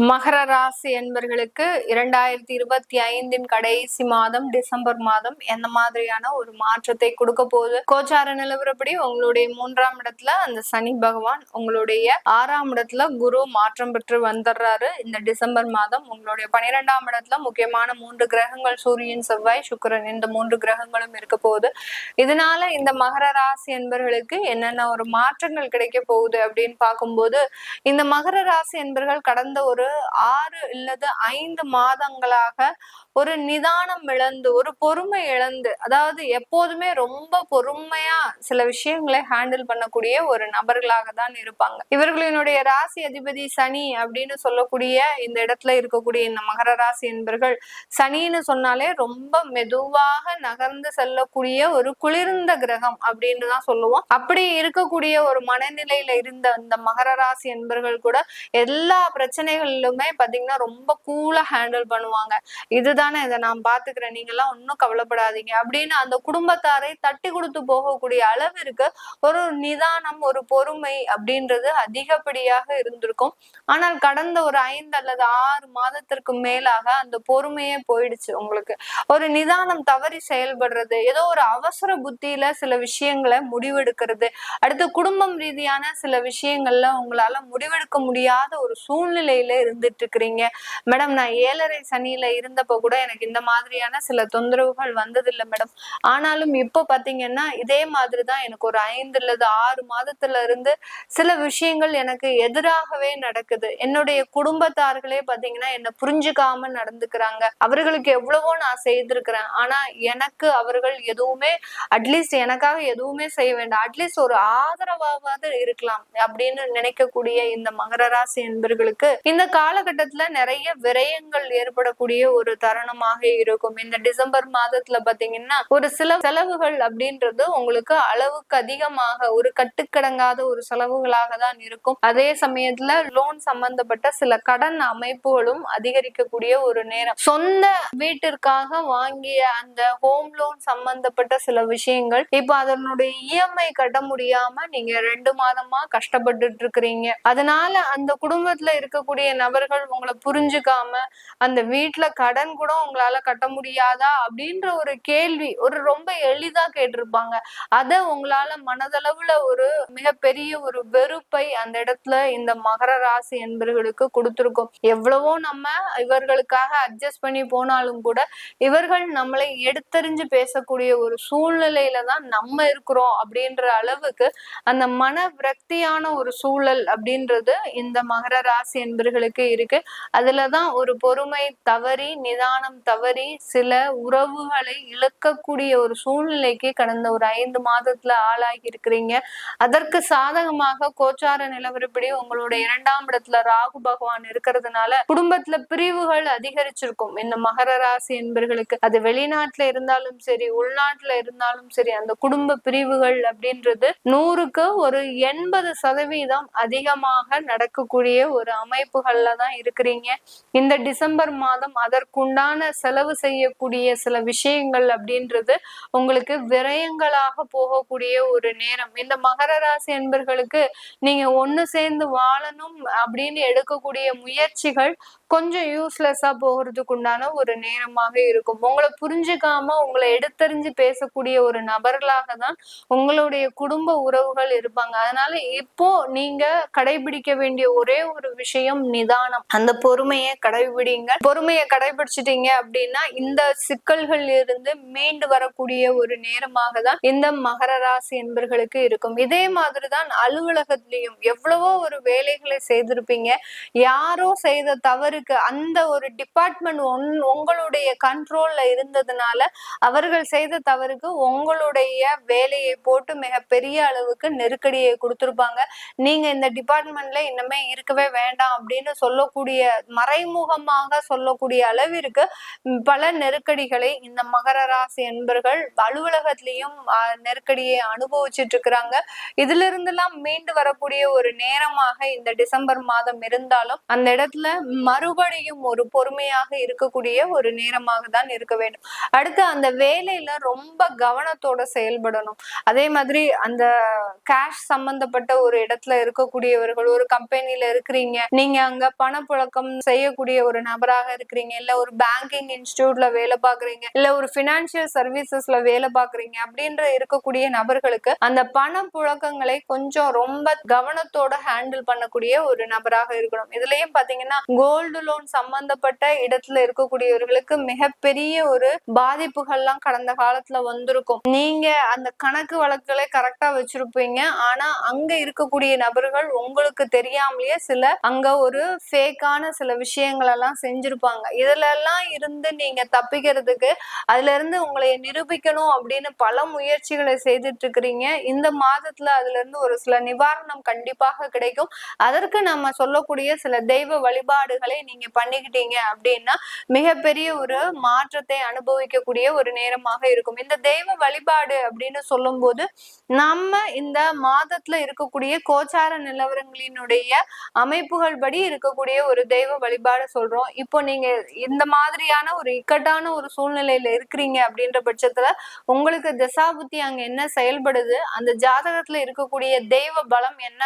மகர ராசி என்பர்களுக்கு இரண்டாயிரத்தி இருபத்தி ஐந்தின் கடைசி மாதம் டிசம்பர் மாதம் எந்த மாதிரியான ஒரு மாற்றத்தை கொடுக்க போகுது? கோச்சார நிலவரப்படி உங்களுடைய மூன்றாம் இடத்துல அந்த சனி பகவான் உங்களுடைய ஆறாம் இடத்துல குரு மாற்றம் பெற்று வந்துடுறாரு. இந்த டிசம்பர் மாதம் உங்களுடைய பனிரெண்டாம் இடத்துல முக்கியமான மூன்று கிரகங்கள் சூரியன் செவ்வாய் சுக்கிரன் இந்த மூன்று கிரகங்களும் இருக்க போகுது. இதனால இந்த மகர ராசி என்பர்களுக்கு என்னென்ன ஒரு மாற்றங்கள் கிடைக்க போகுது அப்படின்னு பார்க்கும்போது இந்த மகர ராசி என்பர்கள் கடந்த ஒரு ஒரு ஆறு இல்லது ஐந்து மாதங்களாக ஒரு நிதானம் இழந்து ஒரு பொறுமை இழந்து அதாவது எப்போதுமே ரொம்ப பொறுமையா சில விஷயங்களை ஹேண்டில் பண்ணக்கூடிய ஒரு நபர்களாக தான் இருப்பாங்க. இவர்களினுடைய ராசி அதிபதி சனி அப்படின்னு சொல்லக்கூடிய இந்த இடத்துல இருக்கக்கூடிய இந்த மகர ராசி என்பர்கள் சனின்னு சொன்னாலே ரொம்ப மெதுவாக நகர்ந்து செல்லக்கூடிய ஒரு குளிர்ந்த கிரகம் அப்படின்னு தான் சொல்லுவோம். அப்படி இருக்கக்கூடிய ஒரு மனநிலையில இருந்த இந்த மகர ராசி என்பர்கள் கூட எல்லா பிரச்சனைகளிலுமே பாத்தீங்கன்னா ரொம்ப கூலா ஹேண்டில் பண்ணுவாங்க. இதுதான் தானே இதை நான் பாத்துக்கிறேன். நீங்க எல்லாம் ஒன்னும் கவலைப்படாதீங்க. அப்படின்னு அந்த குடும்பத்தாரை தட்டி கொடுத்து போகக்கூடிய அளவிற்கு ஒரு நிதானம் ஒரு பொறுமை அப்படின்றது அதிகப்படியாக இருந்திருக்கும். ஆனால் கடந்த ஒரு ஐந்து அல்லது ஆறு மாதத்திற்கு மேலாக அந்த பொறுமையே போயிடுச்சு உங்களுக்கு. ஒரு நிதானம் தவறி செயல்படுறது ஏதோ ஒரு அவசர புத்தியில சில விஷயங்களை முடிவெடுக்கிறது. அடுத்து குடும்பம் ரீதியான சில விஷயங்கள்ல உங்களால முடிவெடுக்க முடியாத ஒரு சூழ்நிலையில இருந்துட்டு இருக்கிறீங்க. மேடம் நான் ஏழரை சனியில இருந்தப்ப கூட கூட எனக்கு இந்த மாதிரியான சில தொந்தரவுகள் வந்ததில்லை மேடம் ஆனாலும் இப்போ பாத்தீங்கன்னா இதே மாதிரி தான் எனக்கு ஒரு ஐந்து அல்லது ஆறு மாதத்துல இருந்து சில விஷயங்கள் எனக்கு எதிராகவே நடக்குது. என்னுடைய குடும்பத்தார்களே பாத்தீங்கன்னா என்ன புரிஞ்சுக்காம நடந்துக்கிறாங்க. அவர்களுக்கு எவ்வளவோ நான் செய்திருக்கிறேன். ஆனா எனக்கு அவர்கள் எதுவுமே அட்லீஸ்ட் எனக்காக எதுவுமே செய்ய வேண்டாம். அட்லீஸ்ட் ஒரு ஆதரவாவது இருக்கலாம் அப்படின்னு நினைக்கக்கூடிய இந்த மகர ராசி என்பர்களுக்கு இந்த காலகட்டத்துல நிறைய விரயங்கள் ஏற்படக்கூடிய ஒரு தருணம் காரணமாக இருக்கும். இந்த டிசம்பர் மாதத்துல பாத்தீங்கன்னா ஒரு சில செலவுகள் அப்படின்றது உங்களுக்கு அளவுக்கு அதிகமாக ஒரு கட்டுக்கடங்காத ஒரு செலவுகளாக தான் இருக்கும். அதே சமயத்துல லோன் சம்பந்தப்பட்ட சில கடன் அமைப்புகளும் அதிகரிக்கக்கூடிய ஒரு நேரம். சொந்த வீட்டிற்காக வாங்கிய அந்த ஹோம் லோன் சம்பந்தப்பட்ட சில விஷயங்கள் இப்ப அதனுடைய இஎம்ஐ கட்ட முடியாம நீங்க ரெண்டு மாதமா கஷ்டப்பட்டுட்டு இருக்கிறீங்க அதனால அந்த குடும்பத்துல இருக்கக்கூடிய நபர்கள் உங்களை புரிஞ்சுக்காம அந்த வீட்டுல கடன் கூட கூட உங்களால கட்ட முடியாதா? அப்படின்ற ஒரு கேள்வி ஒரு ரொம்ப எளிதா கேட்டிருப்பாங்க. அத உங்களால மனதளவுல ஒரு மிகப்பெரிய ஒரு வெறுப்பை அந்த இடத்துல இந்த மகர ராசி என்பவர்களுக்கு கொடுத்திருக்கும். எவ்வளவோ நம்ம இவர்களுக்காக அட்ஜஸ்ட் பண்ணி போனாலும் கூட இவர்கள் நம்மளை எடுத்தறிஞ்சு பேசக்கூடிய ஒரு சூழ்நிலையில தான் நம்ம இருக்கிறோம் அப்படின்ற அளவுக்கு அந்த மன விரக்தியான ஒரு சூழல் அப்படின்றது இந்த மகர ராசி என்பர்களுக்கு இருக்கு. அதுலதான் ஒரு பொறுமை தவறி நிதான நிதானம் தவறி சில உறவுகளை இழக்கக்கூடிய ஒரு சூழ்நிலைக்கு கடந்த ஒரு ஐந்து மாதத்துல ஆளாகி இருக்கிறீங்க. அதற்கு சாதகமாக கோச்சார நிலவரப்படி உங்களுடைய இரண்டாம் இடத்துல ராகு பகவான் இருக்கிறதுனால குடும்பத்துல பிரிவுகள் அதிகரிச்சிருக்கும். இந்த மகர ராசி என்பர்களுக்கு அது வெளிநாட்டுல இருந்தாலும் சரி உள்நாட்டுல இருந்தாலும் சரி அந்த குடும்ப பிரிவுகள் அப்படின்றது நூறுக்கு ஒரு எண்பது சதவீதம் அதிகமாக நடக்கக்கூடிய ஒரு அமைப்புகள்ல தான் இருக்கிறீங்க. இந்த டிசம்பர் மாதம் அதற்குண்டான அதிகமான செலவு செய்யக்கூடிய சில விஷயங்கள் அப்படின்றது உங்களுக்கு விரயங்களாக போகக்கூடிய ஒரு நேரம். இந்த மகர ராசி என்பர்களுக்கு நீங்க ஒண்ணு சேர்ந்து வாழணும் அப்படின்னு எடுக்கக்கூடிய முயற்சிகள் கொஞ்சம் யூஸ்லெஸ்ஸா போகிறதுக்கு உண்டான ஒரு நேரமாக இருக்கும். உங்களை புரிஞ்சுக்காம உங்களை எடுத்தறிஞ்சு பேசக்கூடிய ஒரு நபர்களாக தான் உங்களுடைய குடும்ப உறவுகள் இருப்பாங்க. அதனால இப்போ நீங்க கடைபிடிக்க வேண்டிய ஒரே ஒரு விஷயம் நிதானம். அந்த பொறுமையை கடைபிடிங்க. பொறுமையை கடைபிடிச்சிட்டீங்க அப்படின்னா இந்த சிக்கல்கள் இருந்து மீண்டு வரக்கூடிய ஒரு நேரமாக தான் இந்த மகர ராசி என்பர்களுக்கு இருக்கும். இதே மாதிரிதான் அலுவலகத்திலையும் எவ்வளவோ ஒரு வேலைகளை செய்திருப்பீங்க. யாரோ செய்த தவறு அவர்களுக்கு அந்த ஒரு டிபார்ட்மெண்ட் ஒன் உங்களுடைய கண்ட்ரோல்ல இருந்ததுனால அவர்கள் செய்த தவறுக்கு உங்களுடைய வேலையை போட்டு மிகப்பெரிய அளவுக்கு நெருக்கடியை கொடுத்துருப்பாங்க. நீங்க இந்த டிபார்ட்மெண்ட்ல இன்னமே இருக்கவே வேண்டாம் அப்படின்னு சொல்லக்கூடிய மறைமுகமாக சொல்லக்கூடிய அளவிற்கு பல நெருக்கடிகளை இந்த மகர ராசி என்பர்கள் அலுவலகத்திலையும் நெருக்கடியை அனுபவிச்சுட்டு இருக்கிறாங்க. இதுல இருந்தெல்லாம் மீண்டு வரக்கூடிய ஒரு நேரமாக இந்த டிசம்பர் மாதம் இருந்தாலும் அந்த இடத்துல மறு மறுபடியும் ஒரு பொறுமையாக இருக்கக்கூடிய ஒரு நேரமாக தான் இருக்க வேண்டும். அடுத்து அந்த வேலையில ரொம்ப கவனத்தோட செயல்படணும். அதே மாதிரி அந்த கேஷ் சம்பந்தப்பட்ட ஒரு இடத்துல இருக்கக்கூடியவர்கள் ஒரு கம்பெனில இருக்கிறீங்க. நீங்க அங்க பணப்புழக்கம் செய்யக்கூடிய ஒரு நபராக இருக்கிறீங்க. இல்ல ஒரு பேங்கிங் இன்ஸ்டியூட்ல வேலை பாக்குறீங்க இல்ல ஒரு பினான்சியல் சர்வீசஸ்ல வேலை பாக்குறீங்க அப்படின்ற இருக்கக்கூடிய நபர்களுக்கு அந்த பண புழக்கங்களை கொஞ்சம் ரொம்ப கவனத்தோட ஹேண்டில் பண்ணக்கூடிய ஒரு நபராக இருக்கணும். இதுலயும் பாத்தீங்கன்னா கோல்டு லோன் சம்பந்தப்பட்ட இடத்துல இருக்கக்கூடியவர்களுக்கு மிகப்பெரிய ஒரு பாதிப்புகள்லாம் கடந்த காலத்துல வந்திருக்கும். நீங்க அந்த கணக்கு வழக்குகளை கரெக்டா வச்சிருப்பீங்க. ஆனா அங்க இருக்கக்கூடிய நபர்கள் உங்களுக்கு தெரியாமலேயே சில அங்க ஒரு ஃபேக்கான சில விஷயங்கள் எல்லாம் செஞ்சிருப்பாங்க. இதுல எல்லாம் இருந்து நீங்க தப்பிக்கிறதுக்கு அதுல இருந்து உங்களை நிரூபிக்கணும் அப்படின்னு பல முயற்சிகளை செய்துட்டு இருக்கிறீங்க இந்த மாதத்துல அதுல இருந்து ஒரு சில நிவாரணம் கண்டிப்பாக கிடைக்கும். அதற்கு நம்ம சொல்லக்கூடிய சில தெய்வ வழிபாடுகளை நீங்க பண்ணிக்கிட்டீங்க அப்படின்னா மிகப்பெரிய ஒரு மாற்றத்தை அனுபவிக்கக்கூடிய ஒரு நேரமாக இருக்கும். இந்த தெய்வ வழிபாடு அப்படின்னு சொல்லும் போது நம்ம இந்த மாதத்துல இருக்கக்கூடிய கோச்சார நிலவரங்களினுடைய அமைப்புகள் படி இருக்கக்கூடிய ஒரு தெய்வ வழிபாடு சொல்றோம். இப்போ நீங்க இந்த மாதிரியான ஒரு இக்கட்டான ஒரு சூழ்நிலையில இருக்கிறீங்க அப்படின்ற பட்சத்துல உங்களுக்கு தசாபுத்தி அங்க என்ன செயல்படுது? அந்த ஜாதகத்துல இருக்கக்கூடிய தெய்வ பலம் என்ன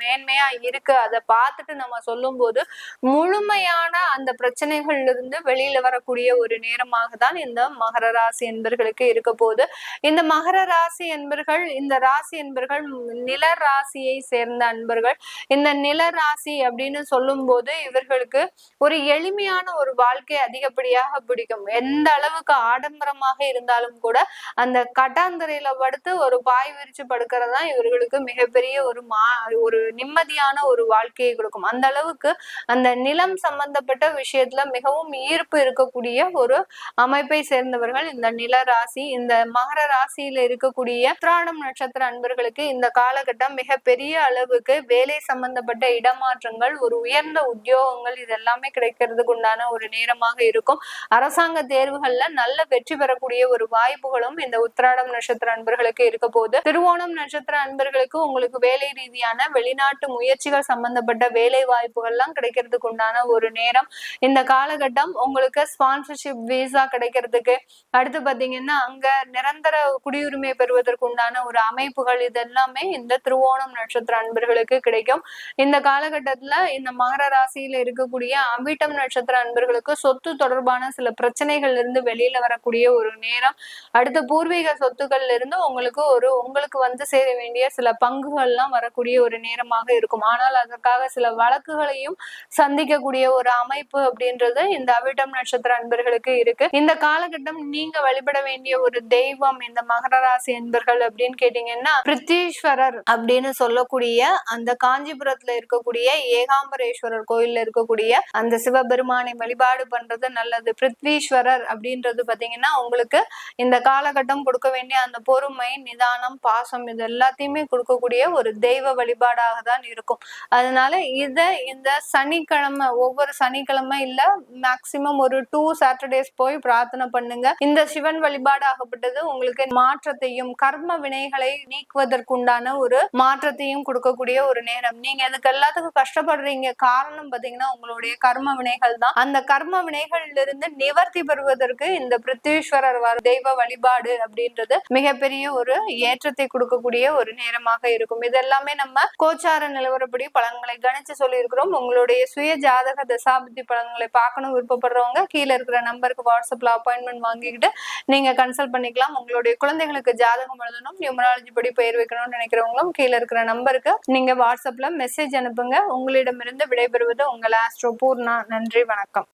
மேன்மையா இருக்கு. அதை பார்த்துட்டு நம்ம சொல்லும் போது முழுமையான அந்த பிரச்சனைகள்ல இருந்து வெளியில வரக்கூடிய ஒரு நேரமாக தான் இந்த மகர ராசி என்பர்களுக்கு இருக்க போது இந்த மகர ராசி என்பர்கள் இந்த ராசி என்பர்கள் நில ராசியை சேர்ந்த அன்பர்கள். இந்த நில ராசி அப்படின்னு சொல்லும் போது இவர்களுக்கு ஒரு எளிமையான ஒரு வாழ்க்கை அதிகப்படியாக பிடிக்கும். எந்த அளவுக்கு ஆடம்பரமாக இருந்தாலும் கூட அந்த கட்டாந்தரையில படுத்து ஒரு பாய் விரிச்சு படுக்கிறதா இவர்களுக்கு மிகப்பெரிய ஒரு மா ஒரு நிம்மதியான ஒரு வாழ்க்கையை கொடுக்கும். அந்த அளவுக்கு அந்த நிலம் சம்பந்தப்பட்ட விஷயத்துல மிகவும் ஈர்ப்பு இருக்கக்கூடிய ஒரு அமைப்பை சேர்ந்தவர்கள் இந்த நில ராசி இந்த மகர ராசியில இருக்கக்கூடிய உத்ராடம் நட்சத்திர அன்பர்களுக்கு இந்த காலகட்டம் மிக பெரிய அளவுக்கு வேலை சம்பந்தப்பட்ட இடமாற்றங்கள் ஒரு உயர்ந்த உத்தியோகங்கள் இதெல்லாமே கிடைக்கிறதுக்கு உண்டான ஒரு நேரமாக இருக்கும். அரசாங்க தேர்வுகள்ல நல்ல வெற்றி பெறக்கூடிய ஒரு வாய்ப்புகளும் இந்த உத்திராடம் நட்சத்திர அன்பர்களுக்கு இருக்க போது திருவோணம் நட்சத்திர அன்பர்களுக்கு உங்களுக்கு வேலை ரீதியான வெளி வெளிநாட்டு முயற்சிகள் சம்பந்தப்பட்ட வேலை வாய்ப்புகள்லாம் கிடைக்கிறதுக்கு உண்டான ஒரு நேரம். இந்த காலகட்டம் உங்களுக்கு ஸ்பான்சர்ஷிப் விசா கிடைக்கிறதுக்கு. அடுத்து பாத்தீங்கன்னா அங்க நிரந்தர குடியுரிமை பெறுவதற்கு உண்டான ஒரு அமைப்புகள் இதெல்லாமே இந்த திருவோணம் நட்சத்திர அன்பர்களுக்கு கிடைக்கும். இந்த காலகட்டத்துல இந்த மகர ராசியில இருக்கக்கூடிய அவிட்டம் நட்சத்திர அன்பர்களுக்கு சொத்து தொடர்பான சில பிரச்சனைகள் இருந்து வெளியில வரக்கூடிய ஒரு நேரம். அடுத்த பூர்வீக சொத்துக்கள்ல இருந்து உங்களுக்கு ஒரு உங்களுக்கு வந்து சேர வேண்டிய சில பங்குகள்லாம் வரக்கூடிய ஒரு நேரம் நேரமாக இருக்கும். ஆனால் அதற்காக சில வழக்குகளையும் சந்திக்கக்கூடிய ஒரு அமைப்பு அப்படின்றது இந்த அவிட்டம் நட்சத்திர அன்பர்களுக்கு இருக்கு. இந்த காலகட்டம் நீங்க வழிபட வேண்டிய ஒரு தெய்வம் இந்த மகர ராசி அன்பர்கள் அப்படின்னு கேட்டீங்கன்னா பிரித்தீஸ்வரர் அப்படின்னு சொல்லக்கூடிய அந்த காஞ்சிபுரத்துல இருக்கக்கூடிய ஏகாம்பரேஸ்வரர் கோயில்ல இருக்கக்கூடிய அந்த சிவபெருமானை வழிபாடு பண்றது நல்லது. பிருத்வீஸ்வரர் அப்படின்றது பாத்தீங்கன்னா உங்களுக்கு இந்த காலகட்டம் கொடுக்க வேண்டிய அந்த பொறுமை நிதானம் பாசம் இது எல்லாத்தையுமே கொடுக்கக்கூடிய ஒரு தெய்வ வழிபாடாக தான் இருக்கும். அதனால இத இந்த சனிக்கிழமை ஒவ்வொரு சனிக்கிழமை இல்ல மேக்சிமம் ஒரு டூ சாட்டர்டேஸ் போய் பிரார்த்தனை பண்ணுங்க. இந்த சிவன் வழிபாடு ஆகப்பட்டது உங்களுக்கு மாற்றத்தையும் கர்ம வினைகளை நீக்குவதற்குண்டான ஒரு மாற்றத்தையும் கொடுக்கக்கூடிய ஒரு நேரம். நீங்க இதுக்கு எல்லாத்துக்கும் கஷ்டப்படுறீங்க? காரணம் பாத்தீங்கன்னா உங்களுடைய கர்ம வினைகள் தான். அந்த கர்ம வினைகள்ல இருந்து நிவர்த்தி பெறுவதற்கு இந்த பிரித்வீஸ்வரர் வர தெய்வ வழிபாடு அப்படின்றது மிகப்பெரிய ஒரு ஏற்றத்தை கொடுக்கக்கூடிய ஒரு நேரமாக இருக்கும். இதெல்லாமே நம்ம கோச்சார நிலவரப்படி பலன்களை கணிச்சு சொல்லியிருக்கிறோம். உங்களுடைய சுய ஜாதக தசாபதி பலன்களை பார்க்கணும் விருப்பப்படுறவங்க கீழே இருக்கிற நம்பருக்கு வாட்ஸ்அப்ல அப்பாயின்மெண்ட் வாங்கிக்கிட்டு நீங்க கன்சல்ட் பண்ணிக்கலாம். உங்களுடைய குழந்தைகளுக்கு ஜாதகம் எழுதணும் நியூமராலஜி படி பெயர் வைக்கணும்னு நினைக்கிறவங்களும் கீழே இருக்கிற நம்பருக்கு நீங்க வாட்ஸ்அப்ல மெசேஜ் அனுப்புங்க. உங்களிடமிருந்து விடைபெறுவது உங்கள் ஆஸ்ட்ரோ பூர்ணா நன்றி வணக்கம்.